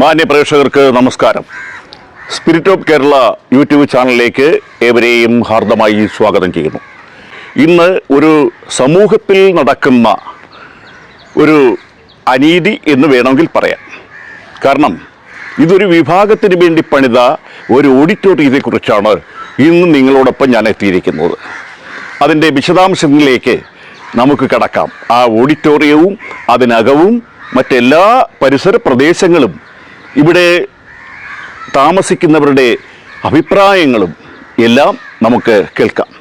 മാന്യ പ്രേക്ഷകർക്ക് നമസ്കാരം. സ്പിരിറ്റ് ഓഫ് കേരള യൂട്യൂബ് ചാനലിലേക്ക് ഏവരെയും ഹാർദമായി സ്വാഗതം ചെയ്യുന്നു. ഇന്ന് ഒരു സമൂഹത്തിൽ നടക്കുന്ന ഒരു അനീതി എന്ന് വേണമെങ്കിൽ പറയാം. കാരണം ഇതൊരു വിഭാഗത്തിന് വേണ്ടി പണിത ഒരു ഓഡിറ്റോറിയത്തെക്കുറിച്ചാണ് ഇന്ന് നിങ്ങളോടൊപ്പം ഞാൻ എത്തിയിരിക്കുന്നത്. അതിന്റെ വിശദാംശങ്ങളിലേക്ക് നമുക്ക് കടക്കാം. ആ ഓഡിറ്റോറിയവും അതിനകവും മറ്റെല്ലാ പരിസര പ്രദേശങ്ങളും ഇവിടെ താമസിക്കുന്നവരുടെ അഭിപ്രായങ്ങളും എല്ലാം നമുക്ക് കേൾക്കാം.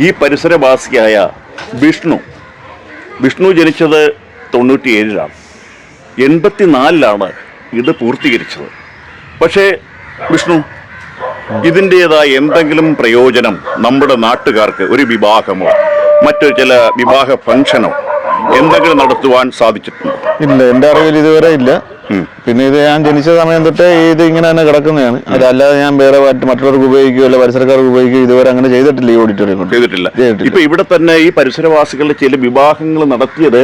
ഈ പരിസരവാസിയായ വിഷ്ണു. വിഷ്ണു ജനിച്ചത് തൊണ്ണൂറ്റിയേഴിലാണ്. എൺപത്തിനാലിലാണ് ഇത് പൂർത്തീകരിച്ചത്. പക്ഷേ വിഷ്ണു ഇതിന്റേതായ എന്തെങ്കിലും പ്രയോജനം നമ്മുടെ നാട്ടുകാർക്ക് ഒരു വിവാഹമോ മറ്റു ചില വിവാഹ ഫംഗ്ഷനോ എന്തെങ്കിലും നടത്തുവാൻ സാധിച്ചിട്ടുണ്ടോ? ഇല്ല എന്റെ അറിവിൽ ഇതുവരെ ഇല്ല. പിന്നെ ഇത് ഞാൻ ജനിച്ച സമയം തൊട്ടേ ഇത് ഇങ്ങനെ തന്നെ കിടക്കുന്നതാണ്. അതല്ലാതെ ഞാൻ വേറെ മറ്റ് മറ്റുള്ളവർക്ക് ഉപയോഗിക്കുകയോ അല്ല പരിസരക്കാർക്ക് ഉപയോഗിക്കുകയോ ഇതുവരെ അങ്ങനെ ചെയ്തിട്ടില്ല ഈ ഓഡിറ്റോറിയം കൊണ്ട്. ചെയ്തിട്ടില്ല. ഇപ്പൊ ഇവിടെ തന്നെ ഈ പരിസരവാസികളുടെ ചില വിവാഹങ്ങൾ നടത്തിയത്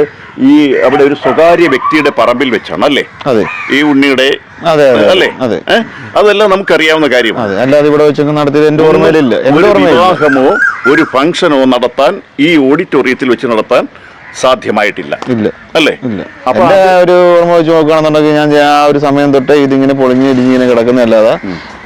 ഈ അവിടെ ഒരു സ്വകാര്യ വ്യക്തിയുടെ പറമ്പിൽ വെച്ചാണ് അല്ലേ? അതെ. ഈ ഉണ്ണിയുടെ അതെ അതെ അല്ലേ? അതെ? അതെല്ലാം നമുക്കറിയാവുന്ന കാര്യമാണ്. അതെ അല്ലാതെ ഇവിടെ വെച്ചൊക്കെ നടത്തിയത് എന്റെ ഓർമ്മയിലില്ല. വിവാഹമോ ഒരു ഫംഗ്ഷനോ നടത്താൻ ഈ ഓഡിറ്റോറിയത്തിൽ വെച്ച് നടത്താൻ സാധ്യമായിട്ടില്ല. ഇല്ല. അല്ലേ? അപ്പൊ ഒരു ഓർമ്മ വെച്ച് നോക്കുകയാണെന്നുണ്ടെങ്കിൽ ഞാൻ ആ ഒരു സമയം തൊട്ട് ഇതിങ്ങനെ പൊളിഞ്ഞ് ഇടിഞ്ഞിങ്ങനെ കിടക്കുന്നതല്ലാതെ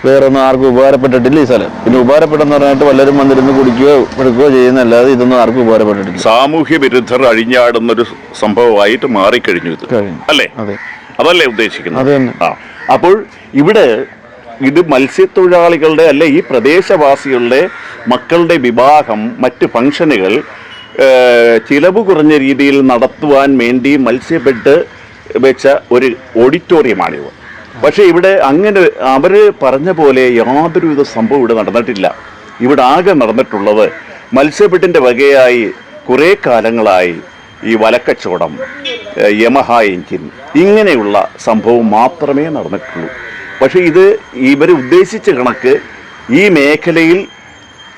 വേറെ ഒന്നും ആർക്കും ഉപകാരപ്പെട്ടിട്ടില്ല ഈ സ്ഥലം. പിന്നെ ഉപകാരപ്പെട്ടെന്ന് പറഞ്ഞിട്ട് വല്ലരും വന്നിരുന്ന് കുടിക്കുകയോ എടുക്കുകയോ ചെയ്യുന്നല്ലാതെ ഇതൊന്നും ആർക്കും ഉപകാരപ്പെട്ടിട്ടില്ല. സാമൂഹ്യ വിരുദ്ധർ അഴിഞ്ഞാടുന്നൊരു സംഭവമായിട്ട് മാറിക്കഴിഞ്ഞു ഇത്. അല്ലേ? അതെ. അതല്ലേ ഉദ്ദേശിക്കുന്നത്? അത് തന്നെ. ആ. അപ്പോൾ ഇവിടെ ഇത് മത്സ്യത്തൊഴിലാളികളുടെ അല്ലെ ഈ പ്രദേശവാസികളുടെ മക്കളുടെ വിവാഹം മറ്റ് ഫംഗ്ഷനുകൾ ചിലവ് കുറഞ്ഞ രീതിയിൽ നടത്തുവാൻ വേണ്ടി മത്സ്യബെഡ് വെച്ച ഒരു ഓഡിറ്റോറിയമാണിത്. പക്ഷേ ഇവിടെ അങ്ങനെ അവർ പറഞ്ഞ പോലെ യാതൊരുവിധ സംഭവം ഇവിടെ നടന്നിട്ടില്ല. ഇവിടെ ആകെ നടന്നിട്ടുള്ളത് മത്സ്യബെഡിന്റെ വകയായി കുറേ കാലങ്ങളായി ഈ വലക്കച്ചവടം യമഹ എഞ്ചിൻ ഇങ്ങനെയുള്ള സംഭവം മാത്രമേ നടന്നിട്ടുള്ളൂ. പക്ഷേ ഇത് ഇവർ ഉദ്ദേശിച്ച കണക്ക് ഈ മേഖലയിൽ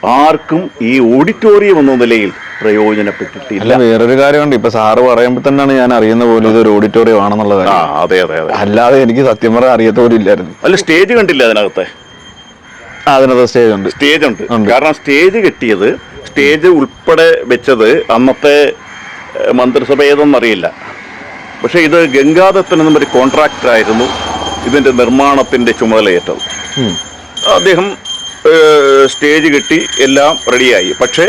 ആർക്കും ഈ ഓഡിറ്റോറിയം എന്ന നിലയിൽ പ്രയോജനപ്പെട്ടിട്ടില്ല. വേറൊരു കാര്യമുണ്ട്. ഇപ്പൊ സാറ് പറയുമ്പോൾ തന്നെയാണ് ഞാൻ അറിയുന്ന പോലെ ഇതൊരു ഓഡിറ്റോറിയം ആണെന്നുള്ളത്. അതെ അതെ അതെ. അല്ലാതെ എനിക്ക് സത്യം പറയാൻ അറിയാത്ത പോലും ഇല്ലായിരുന്നു. അല്ല സ്റ്റേജ് കണ്ടില്ല അതിനകത്ത്? ആ, അതിനകത്ത് സ്റ്റേജ് ഉണ്ട്. സ്റ്റേജ് ഉണ്ട്. കാരണം സ്റ്റേജ് കെട്ടിയത് സ്റ്റേജ് ഉൾപ്പെടെ വെച്ചത് അന്നത്തെ ഏഹ്, അറിയില്ല. പക്ഷേ ഇത് ഗംഗാദത്തൻ എന്നും ഒരു കോൺട്രാക്ടർ ആയിരുന്നു ഇതിന്റെ നിർമ്മാണത്തിന്റെ ചുമതലയേറ്റത്. അദ്ദേഹം സ്റ്റേജ് കെട്ടി എല്ലാം റെഡിയായി. പക്ഷേ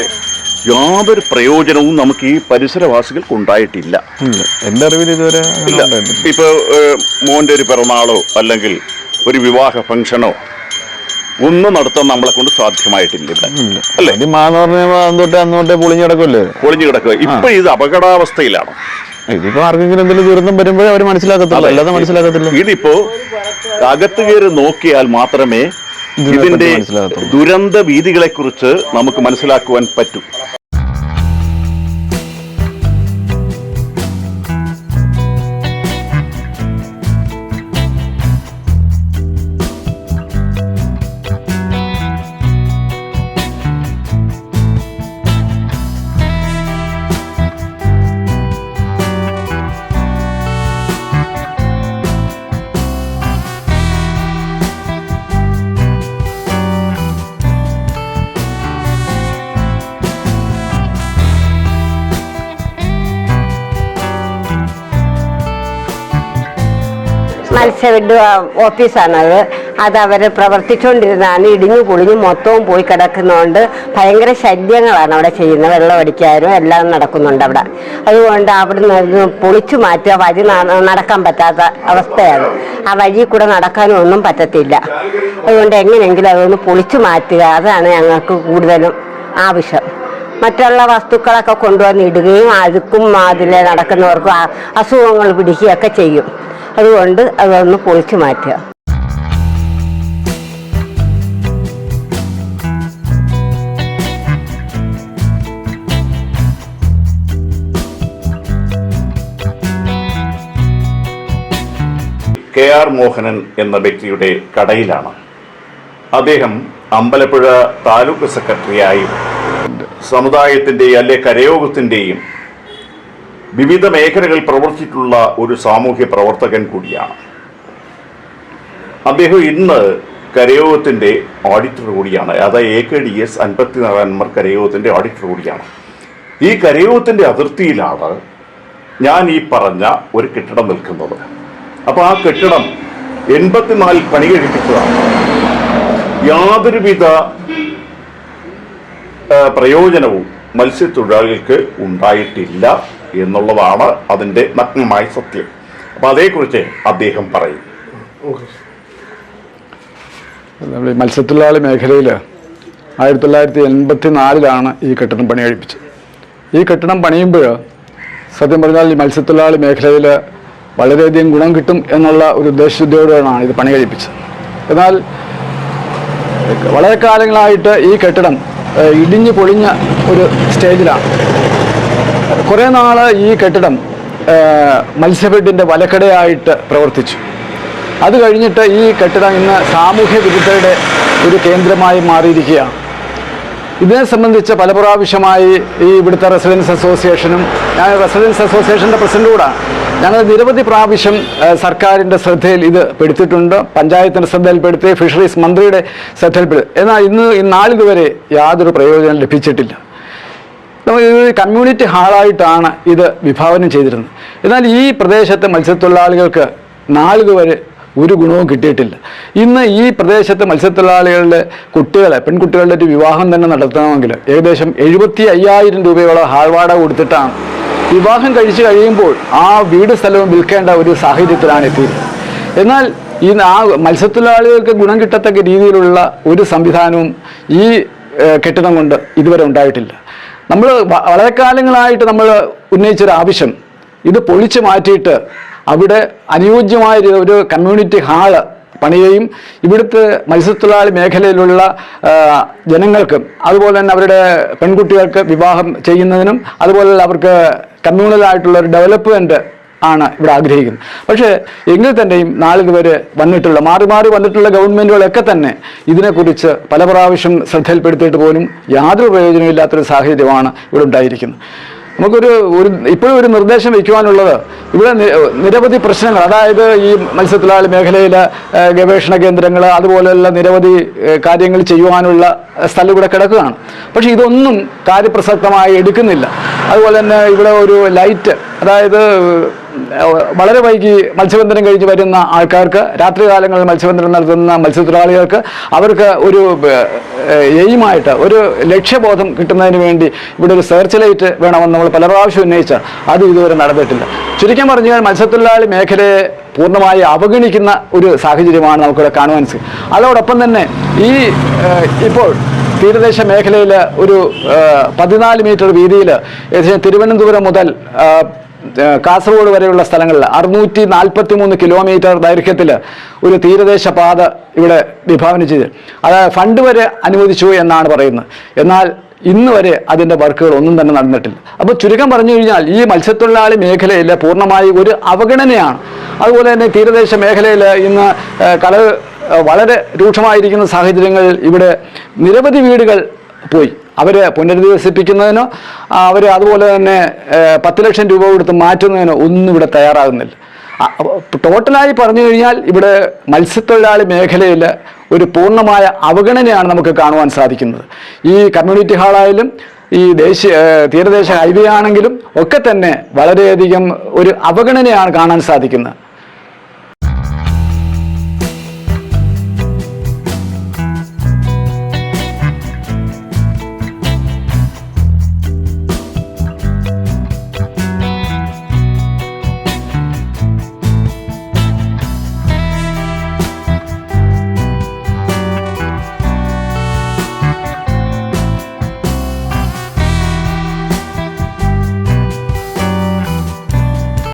യാതൊരു പ്രയോജനവും നമുക്ക് ഈ പരിസരവാസികൾക്ക് ഉണ്ടായിട്ടില്ല എന്റെ അറിവിൽ ഇതുവരെ ഇല്ല. ഇപ്പൊ ഇപ്പോൾ മോന്റെ ഒരു പിറന്നാളോ അല്ലെങ്കിൽ ഒരു വിവാഹ ഫംഗ്ഷനോ ഒന്നും നടത്താൻ നമ്മളെ കൊണ്ട് സാധ്യമായിട്ടില്ല ഇവിടെ. അല്ലെ? തൊട്ടേ അന്ന് പൊളിഞ്ഞു കിടക്കുമല്ലേ പൊളിഞ്ഞു കിടക്കുക. ഇപ്പൊ ഇത് അപകടാവസ്ഥയിലാണ്. ഇതിപ്പോ ആർക്കെങ്കിലും എന്തെങ്കിലും ദുരന്തം വരുമ്പോഴേ അവർ മനസ്സിലാക്കത്തില്ല അല്ലാതെ മനസ്സിലാക്കത്തില്ല. ഇതിപ്പോ അകത്ത് കയറി നോക്കിയാൽ മാത്രമേ ഇതിന്റെ ദുരന്ത വീതികളെ കുറിച്ച് നമുക്ക് മനസ്സിലാക്കുവാൻ പറ്റൂ. മത്സ്യബിഡ് ഓഫീസാണത് അത്. അവർ പ്രവർത്തിച്ചുകൊണ്ടിരുന്നാണ് ഇടിഞ്ഞു പൊളിഞ്ഞു മൊത്തവും പോയി കിടക്കുന്നതുകൊണ്ട് ഭയങ്കര ശല്യങ്ങളാണ് അവിടെ ചെയ്യുന്നത്. വെള്ളം അടിക്കാനും എല്ലാം നടക്കുന്നുണ്ട് അവിടെ. അതുകൊണ്ട് അവിടെ നിന്ന് പൊളിച്ചു മാറ്റുക. വഴി നടക്കാൻ പറ്റാത്ത അവസ്ഥയാണ്. ആ വഴി കൂടെ നടക്കാനും ഒന്നും പറ്റത്തില്ല. അതുകൊണ്ട് എങ്ങനെയെങ്കിലും അതൊന്ന് പൊളിച്ചു മാറ്റുക. അതാണ് ഞങ്ങൾക്ക് കൂടുതലും ആവശ്യം. മറ്റുള്ള വസ്തുക്കളൊക്കെ കൊണ്ടുവന്ന് ഇടുകയും അഴുക്കും അതിലെ നടക്കുന്നവർക്കും അസുഖങ്ങൾ പിടിക്കുകയൊക്കെ ചെയ്യും. അതുകൊണ്ട് അതൊന്ന് പൊളിച്ചു മാറ്റുക. കെ ആർ മോഹനൻ എന്ന വ്യക്തിയുടെ കടയിലാണ്. അദ്ദേഹം അമ്പലപ്പുഴ താലൂക്ക് സെക്രട്ടറിയായും. സമുദായത്തിന്റെയും അല്ലെ കരയോഗത്തിന്റെയും വിവിധ മേഖലകളിൽ പ്രവർത്തിച്ചിട്ടുള്ള ഒരു സാമൂഹ്യ പ്രവർത്തകൻ കൂടിയാണ്. അദ്ദേഹം ഇന്ന് കരയോഗത്തിന്റെ ഓഡിറ്റർ കൂടിയാണ്. അതായത് എ കെ ഡി എസ് അൻപത്തി നാരായണന്മാർ ഓഡിറ്റർ കൂടിയാണ്. ഈ കരയോഗത്തിന്റെ അതിർത്തിയിലാണ് ഞാൻ ഈ പറഞ്ഞ ഒരു കെട്ടിടം നിൽക്കുന്നത്. അപ്പോൾ ആ കെട്ടിടം എൺപത്തിനാലിൽ പണി കഴിപ്പിച്ചതാണ്. യാതൊരുവിധ പ്രയോജനവും മത്സ്യത്തൊഴിലാളികൾക്ക് ഉണ്ടായിട്ടില്ല. എന്നുള്ളതാണ് അതിന്റെ നഗ്നമായ സത്യം. അപ്പം അതേക്കുറിച്ച് അദ്ദേഹം പറയും. മത്സ്യത്തൊഴിലാളി മേഖലയിൽ ആയിരത്തി തൊള്ളായിരത്തി എൺപത്തി നാലിലാണ് ഈ കെട്ടിടം പണി കഴിപ്പിച്ചത്. ഈ കെട്ടിടം പണിയുമ്പോൾ സത്യം പറഞ്ഞാൽ ഈ മത്സ്യത്തൊഴിലാളി മേഖലയിൽ വളരെയധികം ഗുണം കിട്ടും എന്നുള്ള ഒരു ഉദ്ദേശശുദ്ധിയോടെയാണ് ഇത് പണി കഴിപ്പിച്ചത്. എന്നാൽ വളരെ കാലങ്ങളായിട്ട് ഈ കെട്ടിടം ഇടിഞ്ഞു പൊളിഞ്ഞ ഒരു സ്റ്റേജിലാണ്. കുറേ നാൾ ഈ കെട്ടിടം മത്സ്യബെഡിന്റെ വലക്കടയായിട്ട് പ്രവർത്തിച്ചു. അത് കഴിഞ്ഞിട്ട് ഈ കെട്ടിടം ഇന്ന് സാമൂഹ്യ വിരുദ്ധരുടെ ഒരു കേന്ദ്രമായി മാറിയിരിക്കുകയാണ്. ഇതിനെ സംബന്ധിച്ച് പല പ്രാവശ്യമായി ഈ ഇവിടുത്തെ റെസിഡൻസ് അസോസിയേഷനും ഞാൻ റെസിഡൻസ് അസോസിയേഷന്റെ പ്രസിഡന്റ് കൂടാണ് ഞങ്ങൾ നിരവധി പ്രാവശ്യം സർക്കാരിന്റെ ശ്രദ്ധയിൽ ഇത് പെടുത്തിയിട്ടുണ്ട്. പഞ്ചായത്തിന്റെ ശ്രദ്ധയിൽപ്പെടുത്തി ഫിഷറീസ് മന്ത്രിയുടെ ശ്രദ്ധയിൽപ്പെടുത്തി എന്നാൽ ഇന്ന് നാളിതുവരെ യാതൊരു പ്രയോജനം ലഭിച്ചിട്ടില്ല. നമ്മൾ ഇതൊരു കമ്മ്യൂണിറ്റി ഹാളായിട്ടാണ് ഇത് വിഭാവനം ചെയ്തിരുന്നത്. എന്നാൽ ഈ പ്രദേശത്തെ മത്സ്യത്തൊഴിലാളികൾക്ക് നാളിതുവരെ ഒരു ഗുണവും കിട്ടിയിട്ടില്ല. ഇന്ന് ഈ പ്രദേശത്ത് മത്സ്യത്തൊഴിലാളികളുടെ കുട്ടികളെ പെൺകുട്ടികളുടെ ഒരു വിവാഹം തന്നെ നടത്തണമെങ്കിൽ ഏകദേശം എഴുപത്തി അയ്യായിരം രൂപയോളം ഹാൾവാട കൊടുത്തിട്ടാണ്. വിവാഹം കഴിച്ചു കഴിയുമ്പോൾ ആ വീട് സ്ഥലവും വിൽക്കേണ്ട ഒരു സാഹചര്യത്തിലാണ് എത്തിയത്. എന്നാൽ ഈ ആ മത്സ്യത്തൊഴിലാളികൾക്ക് ഗുണം കിട്ടത്തക്ക രീതിയിലുള്ള ഒരു സംവിധാനവും ഈ കെട്ടിടം കൊണ്ട് ഇതുവരെ ഉണ്ടായിട്ടില്ല. നമ്മൾ വളരെ കാലങ്ങളായിട്ട് നമ്മൾ ഉന്നയിച്ചൊരു ആവശ്യം. ഇത് പൊളിച്ചു മാറ്റിയിട്ട് അവിടെ അനുയോജ്യമായ ഒരു- കമ്മ്യൂണിറ്റി ഹാൾ പണിയുകയും ഇവിടുത്തെ മത്സ്യത്തൊഴിലാളി മേഖലയിലുള്ള ജനങ്ങൾക്കും അതുപോലെ തന്നെ അവരുടെ പെൺകുട്ടികൾക്ക് വിവാഹം ചെയ്യുന്നതിനും അതുപോലെ അവർക്ക് കമ്മ്യൂണലായിട്ടുള്ള ഒരു ഡെവലപ്മെന്റ് ആണ് ഇവിടെ ആഗ്രഹിക്കുന്നത്. പക്ഷേ എങ്കിൽ തന്നെയും നാളിതുവരെ വന്നിട്ടുള്ള മാറി മാറി വന്നിട്ടുള്ള ഗവൺമെന്റുകളൊക്കെ തന്നെ ഇതിനെക്കുറിച്ച് പല പ്രാവശ്യം ശ്രദ്ധയിൽപ്പെടുത്തിയിട്ട് പോലും യാതൊരു പ്രയോജനമില്ലാത്തൊരു സാഹചര്യമാണ് ഇവിടെ ഉണ്ടായിരിക്കുന്നത്. നമുക്കൊരു ഒരു ഇപ്പോഴും ഒരു നിർദ്ദേശം വയ്ക്കുവാനുള്ളത് ഇവിടെ നിരവധി പ്രശ്നങ്ങൾ അതായത് ഈ മത്സ്യത്തൊഴിലാളി മേഖലയിലെ ഗവേഷണ കേന്ദ്രങ്ങൾ അതുപോലെയുള്ള നിരവധി കാര്യങ്ങൾ ചെയ്യുവാനുള്ള സ്ഥലം ഇവിടെ കിടക്കുകയാണ്. പക്ഷെ ഇതൊന്നും കാര്യപ്രസക്തമായി എടുക്കുന്നില്ല. അതുപോലെ തന്നെ ഇവിടെ ഒരു ലൈറ്റ് അതായത് വളരെ വൈകി മത്സ്യബന്ധനം കഴിഞ്ഞ് വരുന്ന ആൾക്കാർക്ക് രാത്രികാലങ്ങളിൽ മത്സ്യബന്ധനം നടത്തുന്ന മത്സ്യത്തൊഴിലാളികൾക്ക് അവർക്ക് ഒരു എയിമായിട്ട് ഒരു ലക്ഷ്യബോധം കിട്ടുന്നതിന് വേണ്ടി ഇവിടെ ഒരു സെർച്ച് ലൈറ്റ് വേണമെന്ന് നമ്മൾ പല പ്രാവശ്യം ഉന്നയിച്ച അത് ഇതുവരെ നടന്നിട്ടില്ല. ചുരുക്കം പറഞ്ഞാൽ മത്സ്യത്തൊഴിലാളി മേഖലയെ പൂർണമായി അവഗണിക്കുന്ന ഒരു സാഹചര്യമാണ് നമുക്കിവിടെ കാണുവാൻ അതോടൊപ്പം തന്നെ ഈ ഇപ്പോൾ തീരദേശ മേഖലയിൽ ഒരു പതിനാല് മീറ്റർ വീതിയിൽ ഏകദേശം തിരുവനന്തപുരം മുതൽ കാസർഗോഡ് വരെയുള്ള സ്ഥലങ്ങളിൽ അറുന്നൂറ്റി നാൽപ്പത്തി മൂന്ന് കിലോമീറ്റർ ദൈർഘ്യത്തിൽ ഒരു തീരദേശ പാത ഇവിടെ വിഭാവനം ചെയ്ത്. അത് ഫണ്ട് വരെ അനുവദിച്ചു എന്നാണ് പറയുന്നത്. എന്നാൽ ഇന്ന് വരെ അതിന്റെ വർക്കുകൾ ഒന്നും തന്നെ നടന്നിട്ടില്ല. അപ്പോൾ ചുരുക്കം പറഞ്ഞു കഴിഞ്ഞാൽ ഈ മത്സ്യത്തൊഴിലാളി മേഖലയിൽ പൂർണമായി ഒരു അവഗണനയാണ്. അതുപോലെ തന്നെ തീരദേശ മേഖലയിൽ ഇന്ന് കടൽ വളരെ രൂക്ഷമായിരിക്കുന്ന സാഹചര്യങ്ങളിൽ ഇവിടെ നിരവധി വീടുകൾ പോയി. അവരെ പുനരധിവസിപ്പിക്കുന്നതിനോ അവർ അതുപോലെ തന്നെ പത്ത് ലക്ഷം രൂപ കൊടുത്ത് മാറ്റുന്നതിനോ ഒന്നും ഇവിടെ തയ്യാറാകുന്നില്ല. ടോട്ടലായി പറഞ്ഞു കഴിഞ്ഞാൽ ഇവിടെ മത്സ്യത്തൊഴിലാളി മേഖലയിൽ ഒരു പൂർണമായ അവഗണനയാണ് നമുക്ക് കാണുവാൻ സാധിക്കുന്നത്. ഈ കമ്മ്യൂണിറ്റി ഹാളായാലും ഈ ദേശീയ തീരദേശ ഹൈവേ ആണെങ്കിലും ഒക്കെ തന്നെ വളരെയധികം ഒരു അവഗണനയാണ് കാണാൻ സാധിക്കുന്നത്.